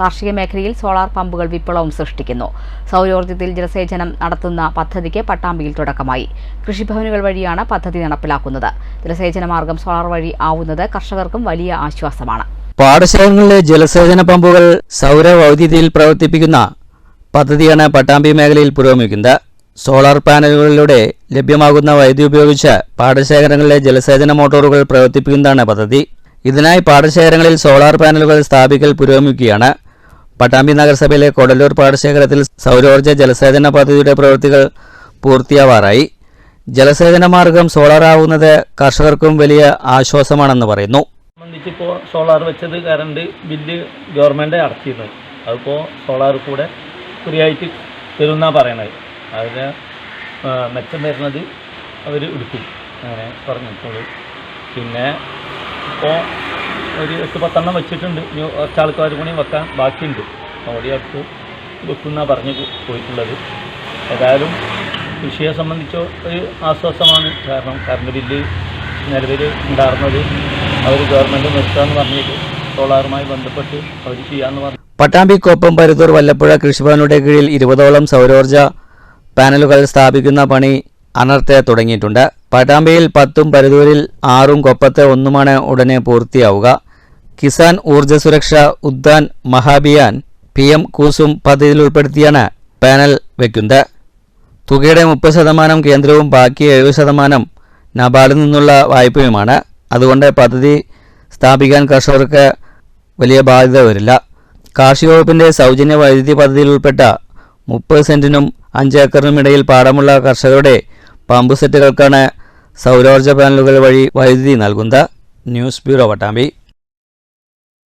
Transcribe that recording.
കാർഷിക മേഖലയിൽ സോളാർ പമ്പുകൾ വിപ്ലവം സൃഷ്ടിക്കുന്നു. സൗരോർജത്തിൽ ജലസേചനം നടത്തുന്ന പദ്ധതിക്ക് പട്ടാമ്പിയിൽ തുടക്കമായി. കൃഷിഭവനുകൾ വഴിയാണ് പദ്ധതി നടപ്പിലാക്കുന്നത്. ജലസേചന മാർഗം സോളാർ വഴി ആവുന്നത് കർഷകർക്കും വലിയ ആശ്വാസമാണ്. പാടശേഖരങ്ങളിലെ ജലസേചന പമ്പുകൾ സൗരവൈദ്യുതിയിൽ പ്രവർത്തിപ്പിക്കുന്ന പദ്ധതിയാണ് പട്ടാമ്പി മേഖലയിൽ പുരോഗമിക്കുന്നത്. സോളാർ പാനലുകളിലൂടെ ലഭ്യമാകുന്ന വൈദ്യുതി ഉപയോഗിച്ച് പാടശേഖരങ്ങളിലെ ജലസേചന മോട്ടോറുകൾ പ്രവർത്തിപ്പിക്കുന്നതാണ് പദ്ധതി. ഇതിനായി പാടശേഖരങ്ങളിൽ സോളാർ പാനലുകൾ സ്ഥാപിക്കൽ പുരോഗമിക്കുകയാണ്. പട്ടാമ്പി നഗരസഭയിലെ കൊടലൂർ പാടശേഖരത്തിൽ സൗരോർജ ജലസേചന പദ്ധതിയുടെ പ്രവൃത്തികൾ പൂർത്തിയാവാറായി. ജലസേചന മാർഗം സോളാർ ആവുന്നത് കർഷകർക്കും വലിയ ആശ്വാസമാണെന്ന് പറയുന്നു. ഇപ്പോൾ സോളാർ വെച്ചത് കറണ്ട് ബില്ല് ഗവൺമെന്റ് അടച്ചിരുന്നത്. അതിപ്പോൾ സോളാർ കൂടെ ഫ്രീ ആയിട്ട് തരുമെന്നാണ് പറയണത്. അതിന് മെച്ചം വരുന്നത് അവർ എടുക്കും. അങ്ങനെ പറഞ്ഞിട്ടുള്ളൂ പിന്നെ ഇപ്പോൾ ഒരു എട്ട് പത്തെണ്ണം വെച്ചിട്ടുണ്ട്. ഇനി കുറച്ച് ആൾക്കാർ കൂടി വെക്കാൻ ബാക്കിയുണ്ട്. അവിടെ അടുത്ത് വെക്കുന്ന പറഞ്ഞ് പോയിട്ടുള്ളത്. ഏതായാലും കൃഷിയെ സംബന്ധിച്ച് ഒരു ആശ്വാസമാണ്. കാരണം കറണ്ട് ബില്ല് നിലവിൽ ഉണ്ടായിരുന്നത് അവർ ഗവൺമെന്റ് നിർത്താമെന്ന് പറഞ്ഞിട്ട് സോളാറുമായി ബന്ധപ്പെട്ട് അവർ ചെയ്യാമെന്ന് പറഞ്ഞു. പട്ടാമ്പി കൊപ്പം പരുത്തൂർ വല്ലപ്പുഴ കൃഷിഭവനുടെ കീഴിൽ ഇരുപതോളം സൗരോർജ പാനലുകൾ സ്ഥാപിക്കുന്ന പണി അനർത്തെ തുടങ്ങിയിട്ടുണ്ട്. പട്ടാമ്പിയിൽ പത്തും പരുതൂരിൽ ആറും കൊപ്പത്തെ ഒന്നുമാണ് ഉടനെ പൂർത്തിയാവുക. കിസാൻ ഊർജ സുരക്ഷ ഉദ്യാൻ മഹാഭിയാൻ പി എം കൂസും പദ്ധതിയിൽ ഉൾപ്പെടുത്തിയാണ് പാനൽ വയ്ക്കുന്നത് തുകയുടെ മുപ്പത് ശതമാനം കേന്ദ്രവും ബാക്കി എഴുപത് ശതമാനം നബാർഡിൽ നിന്നുള്ള വായ്പയുമാണ്. അതുകൊണ്ട് പദ്ധതി സ്ഥാപിക്കാൻ കർഷകർക്ക് വലിയ ബാധ്യത വരില്ല. കാർഷിക വകുപ്പിന്റെ സൗജന്യ വൈദ്യുതി പദ്ധതിയിൽ ഉൾപ്പെട്ട മുപ്പത് സെന്റിനും അഞ്ച് ഏക്കറിനും ഇടയിൽ പാടമുള്ള കർഷകരുടെ പമ്പ് സെറ്റുകൾക്കാണ് സൗരോർജ പാനലുകൾ വഴി വൈദ്യുതി നൽകുന്നത്. News bureau Pattambi.